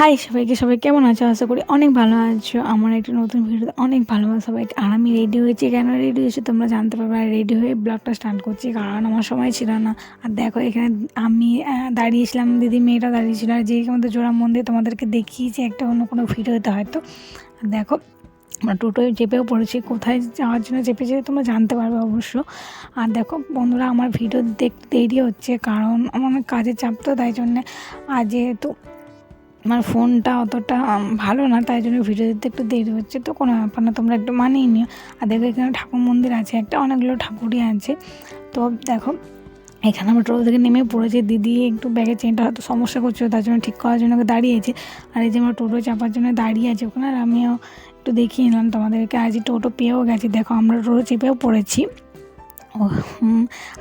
High সবাইকে, সবাই কেমন আছো? আশা করি অনেক ভালো আছো। আমার একটা নতুন ভিডিওতে অনেক ভালোবাসা সবাইকে। আর আমি রেডি হয়েছি। কেন রেডি হয়েছি তোমরা জানতে পারবে। আর রেডি হয়ে ব্লগটা স্টার্ট করছি। কারণ আমার সময় ছিল না। আর দেখো, এখানে আমি দাঁড়িয়েছিলাম। দিদি মেয়েটা দাঁড়িয়েছিল। আর যে আমাদের জোড়া মন্দির তোমাদেরকে দেখিয়েছি, একটা অন্য কোনো ভিডিওতে হয়তো। আর দেখো, আমরা টোটোয় চেপেও পড়েছি। কোথায় যাওয়ার জন্য চেপেছি তোমরা জানতে পারবে অবশ্য। আর দেখো, বন্ধুরা, আমার ভিডিও দেখতে দেরি হচ্ছে। কারণ আমার অনেক কাজের চাপ তো, তাই জন্যে আর যেহেতু আমার ফোনটা অতটা ভালো না, তাই জন্য ভিডিও দিতে একটু দেরি হচ্ছে। তো কোনো ব্যাপার না, তোমরা একটু মানিয়ে নিও। আর দেখো, এখানে ঠাকুর মন্দির আছে, একটা অনেকগুলো ঠাকুরই আছে। তো দেখো, এখানে আমরা টোটো থেকে নেমে পড়েছি। দিদি একটু ব্যাগের চেনটা হয়তো সমস্যা করছিল, তার জন্য ঠিক করার জন্য দাঁড়িয়েছে আর এই যে আমরা টোটো চাপার জন্য দাঁড়িয়ে আছে ওখানে, আর আমিও একটু দেখিয়ে নিলাম তোমাদেরকে। আজ টোটো পেয়েও গেছি। দেখো, আমরা টোটো চেপেও পড়েছি।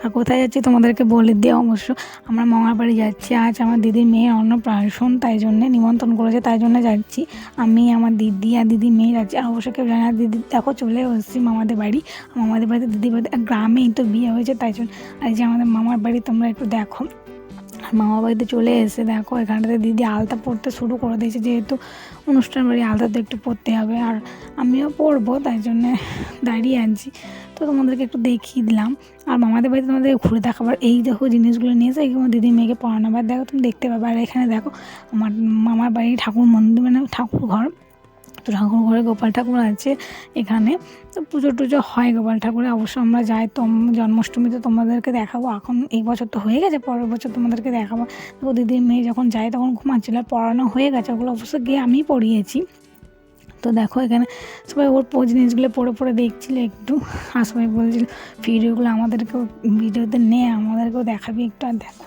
আর কোথায় যাচ্ছি তোমাদেরকে বলে দিয়ে অবশ্য। আমরা মঙ্গলবাড়ি যাচ্ছি, আজ আমার দিদির মেয়ের অন্নপ্রাশন, তাই জন্যে নিমন্ত্রণ করেছে, তাই জন্য যাচ্ছি। আমি, আমার দিদি আর দিদি মেয়ে যাচ্ছি, আর অবশ্য কেউ জানে দিদি, দেখো চলে এসেছি মামাদের বাড়ি। মামাদের বাড়িতে দিদি বাড়ি আর গ্রামেই তো বিয়ে হয়েছে, তাই জন্য। আর যে আমাদের মামার বাড়ি, তোমরা একটু দেখো। আর মামা বাড়িতে চলে এসে দেখো, এখানটাতে দিদি আলতা পড়তে শুরু করে দিয়েছে, যেহেতু অনুষ্ঠান বাড়ি আলতা তো একটু পড়তে হবে। আর আমিও পড়ব তাই জন্যে দাঁড়িয়ে আছি। তো তোমাদেরকে একটু দেখিয়ে দিলাম। আর মামাদের বাড়িতে তোমাদের ঘুরে দেখাবার এই দেখো জিনিসগুলো নিয়ে নিয়েছে এগুলো দিদি মেয়েকে পড়ানো বা দেখো তুমি দেখতে পাবে। আর এখানে দেখো, আমার মামার বাড়ি ঠাকুর মন্দির মানে ঠাকুর ঘর। তো ঠাকুর ঘরে গোপাল ঠাকুর আছে এখানে। তো পুজো টুজো হয় গোপাল ঠাকুরে। অবশ্য আমরা যাই তো জন্মাষ্টমীতে তোমাদেরকে দেখাবো। এখন এই বছর তো হয়ে গেছে, পরের বছর তোমাদেরকে দেখাবো। তো দিদির মেয়ে যখন যায়, তখন ঘুমাচ্ছিল পড়ানো হয়ে গেছে। ওগুলো অবশ্য গিয়ে আমি পড়িয়েছি। তো দেখো এখানে সবাই ওর পো জিনিসগুলো পড়ে পড়ে দেখছিল একটু। আর সবাই বলছিল, ভিডিওগুলো আমাদেরকেও, ভিডিওতে নে, আমাদেরকেও দেখাবি একটু আর দেখো।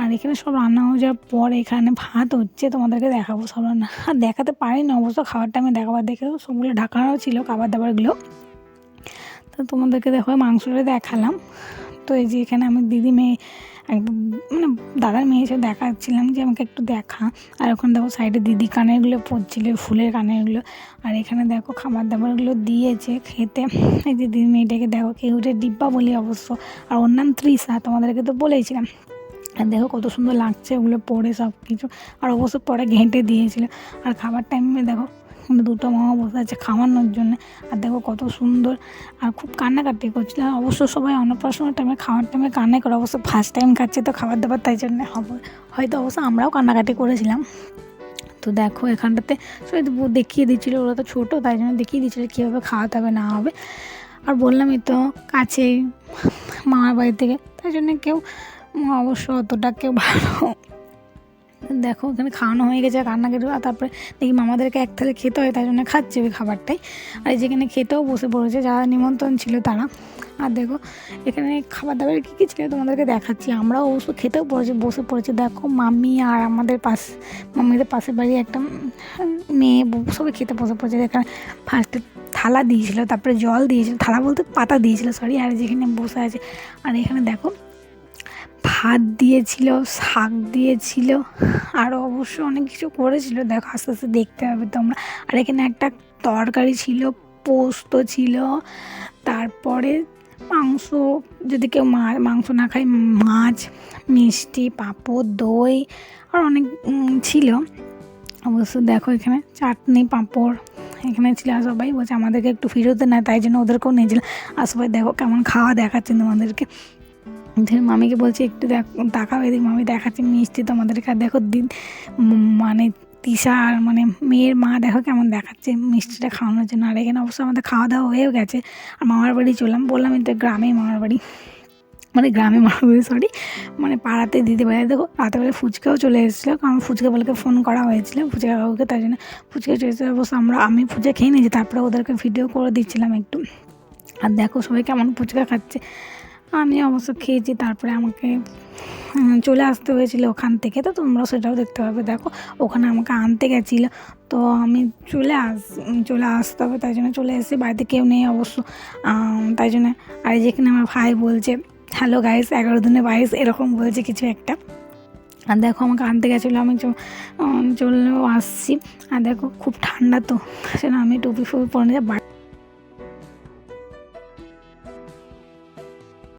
আর এখানে সব রান্না হয়ে যাওয়ার পর এখানে ভাত হচ্ছে, তোমাদেরকে দেখাবো সব রান্না। আর দেখাতে পারি না অবশ্য খাবারটা আমি দেখাবার দেখে সবগুলো ঢাকানো ছিল খাবার দাবারগুলো তো তোমাদেরকে দেখো, মাংসটা দেখালাম। তো এই যে এখানে আমি দিদি মেয়ে একদম মানে দাদার মেয়ে এসে দেখাচ্ছিলাম যে আমাকে একটু দেখা। আর ওখানে দেখো সাইডে দিদি কানেরগুলো পড়ছিল ফুলের কানেরগুলো। আর এখানে দেখো খাবার দাবারগুলো দিয়েছে খেতে। এই যে দিদি মেয়েটাকে দেখো, কেউটে ডিব্বা বলি অবশ্য। আর ওর নাম ত্রিশা তোমাদেরকে তো বলেছিলাম। আর দেখো কত সুন্দর লাগছে ওগুলো পরে সব কিছু আর অবশ্য পরে ঘেঁটে দিয়েছিল। আর খাবার টাইমে দেখো দুটো মামা বসে আছে খাওয়ানোর জন্য। আর দেখো কত সুন্দর। আর খুব কান্নাকাটি করছিল। অবশ্য সবাই অন্নপ্রাশনের টাইমে খাওয়ার টাইমে কান্নাই করে। অবশ্য ফার্স্ট টাইম খাচ্ছে তো খাবার দাবার তাই জন্য হবে। হয়তো অবশ্য আমরাও কান্নাকাটি করেছিলাম। তো দেখো এখানটাতে সবাই দেখিয়ে দিচ্ছিল। ওরা তো ছোটো, তাই জন্য দেখিয়ে দিচ্ছিল কীভাবে খাওয়াতে হবে, না হবে। আর বললামই তো কাছেই মামার বাড়ি থেকে। তাই জন্য কেউ, অবশ্য অতটা কেউ ভালো দেখো ওখানে খাওয়ানো হয়ে গেছে কান্নাকাটি আর তারপরে দেখি মামাদেরকে এক থালে খেতে হয়, তাই জন্য খাচ্ছে ওই খাবারটাই। আর যেখানে খেতেও বসে পড়েছে, যারা নিমন্ত্রণ ছিল তারা। আর দেখো, এখানে খাবার দাবার কী কী ছিল তোমাদেরকে দেখাচ্ছি। আমরাও অবশ্য খেতেও পড়েছি, বসে পড়েছি। দেখো, মাম্মি আর আমাদের পাশ, মাম্মিদের পাশের বাড়ি একটা মেয়ে সবাই খেতে বসে পড়েছে। এখানে ফার্স্টে থালা দিয়েছিল, তারপরে জল দিয়েছিল, থালা বলতে পাতা দিয়েছিল সরি আর যেখানে বসে আছে। আর এখানে দেখো ভাত দিয়েছিল, শাক দিয়েছিল আরও অবশ্য অনেক কিছু করেছিল। দেখো, আস্তে আস্তে দেখতে হবে তোমরা। আর এখানে একটা তরকারি ছিল, পোস্ত ছিল, তারপরে মাংস, যদি কেউ মাংস না খায়, মাছ, মিষ্টি, পাঁপড়, দই, আর অনেক ছিল। অবশ্য দেখো এখানে চাটনি, পাঁপড় এখানে ছিল, আর সবাই বলছে আমাদেরকে একটু ফিরতে নেয় তাই জন্য ওদেরকেও নিয়েছিল আর সবাই দেখো কেমন খাওয়া দেখাচ্ছেন তোমাদেরকে। ধর মামিকে বলছি, একটু দেখ, তাকাও এদিক, মামি দেখাচ্ছে, মিষ্টি তোমাদেরকে দেখো দিন মানে তিশা আর মানে মেয়ের মা দেখো কেমন দেখাচ্ছে, মিষ্টিটা খাওয়ানোর জন্য। আর এখানে অবশ্য আমাদের খাওয়া দাওয়া হয়েও গেছে। আর মামার বাড়ি চললাম, বললাম তো গ্রামে মামার বাড়ি। মানে গ্রামে মামার বাড়ি সরি মানে পাড়াতে দিতে পারে। দেখো, রাতেবেলা ফুচকাও চলে এসেছিল, কারণ ফুচকা বলকে ফোন করা হয়েছিল, ফুচকা কাকুকে তাই জন্য ফুচকা চলে এসেছিল। অবশ্য আমরা, আমি ফুচকা খেয়ে নিয়েছি, তারপরে ওদেরকে ভিডিও করে দিচ্ছিলাম একটু। আর দেখো সবাই কেমন ফুচকা খাচ্ছে। আমি অবশ্য খেয়েছি, তারপরে আমাকে চলে আসতে হয়েছিল ওখান থেকে, তো তোমরা সেটাও দেখতে পাবে। দেখো, ওখানে আমাকে আনতে গেছিল, তো আমি চলে আস, চলে আসতে হবে, তাই জন্য চলে এসেছি। বাড়িতে কেউ নেই অবশ্য তাই জন্য। আর যেখানে আমার ভাই বলছে হ্যালো গাইস এগারো দিনে বাইশ এরকম বলছে কিছু একটা। আর দেখো, আমাকে আনতে গেছিল, আমি চলেও আসছি। আর দেখো, খুব ঠান্ডা তো সেটা আমি টুপি ফুপি পরে বাড়ি